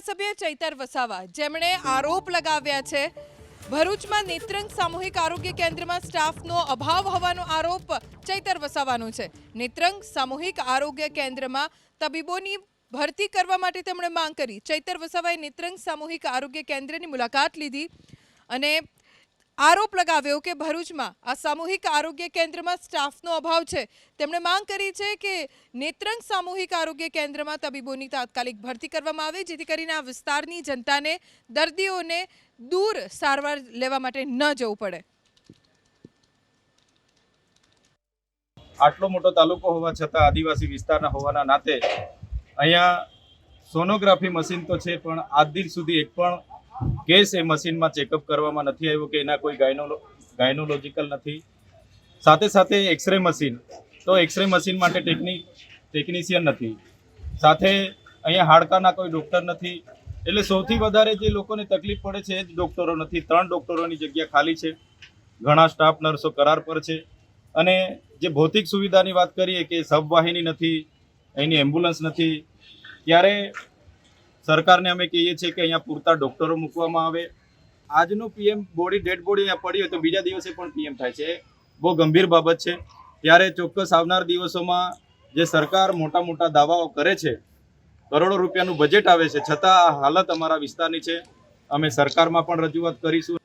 ધારાસભ્ય ચૈતર વસાવા, જેમણે આરોપ લગાવ્યા છે, ભરૂચમાં નેત્રંગ સામૂહિક આરોગ્ય કેન્દ્રમાં સ્ટાફનો અભાવ હોવાનો આરોપ ચૈતર વસાવાનો છે. નેત્રંગ સામૂહિક આરોગ્ય કેન્દ્રમાં તબીબોની ભરતી કરવા માટે તેમણે માંગ કરી. ચૈતર વસાવાએ નેત્રંગ સામૂહિક આરોગ્ય કેન્દ્રની મુલાકાત લીધી અને આરોપ લગાવ્યો કે ભરૂચમાં આ સામૂહિક આરોગ્ય કેન્દ્રમાં સ્ટાફનો અભાવ છે. તેમણે માંગ કરી છે કે નેત્રંગ સામૂહિક આરોગ્ય કેન્દ્રમાં તબીબોની તાત્કાલિક ભરતી કરવામાં આવે, જેથી કરીને આ વિસ્તારની જનતાને દર્દીઓને દૂર સારવાર લેવા માટે ન જવું પડે. આટલો મોટો તાલુકો હોવા છતાં આદિવાસી વિસ્તારના હોવાના નાતે અહીંયા સોનોગ્રાફી મશીન તો છે, પણ આજ દિન સુધી એક પણ કેસ એ મશીનમાં ચેકઅપ કરવામાં નથી આવ્યો, કે એના કોઈ ગાયનો ગાયનોલોજીકલ નથી? સાથે સાથે એક્સરે મશીન, તો એક્સરે મશીન માટે ટેકનિક ટેકનિશિયન નથી. સાથે અહીંયા હાડકાના કોઈ ડૉક્ટર નથી. એટલે સૌથી વધારે જે લોકોને તકલીફ પડે છે એ જ ડૉક્ટરો નથી. ત્રણ ડૉક્ટરોની જગ્યા ખાલી છે. ઘણા સ્ટાફ નર્સો કરાર પર છે. અને જે ભૌતિક સુવિધાની વાત કરીએ કે સબવાહિની નથી અહીંની એમ્બ્યુલન્સ નથી. ત્યારે સરકારને અમે કહીએ છીએ કે અહીંયા પૂરતા ડૉક્ટરો મૂકવામાં આવે. આજનું પીએમ બોડી, ડેડ બોડી અહીંયા પડી હોય તો બીજા દિવસે પણ પીએમ થાય છે. બહુ ગંભીર બાબત છે. ત્યારે ચોક્કસ આવનાર દિવસોમાં જે સરકાર મોટા મોટા દાવાઓ કરે છે, કરોડો રૂપિયાનું બજેટ આવે છે, છતાં આ હાલત અમારા વિસ્તારની છે. અમે સરકારમાં પણ રજૂઆત કરીશું.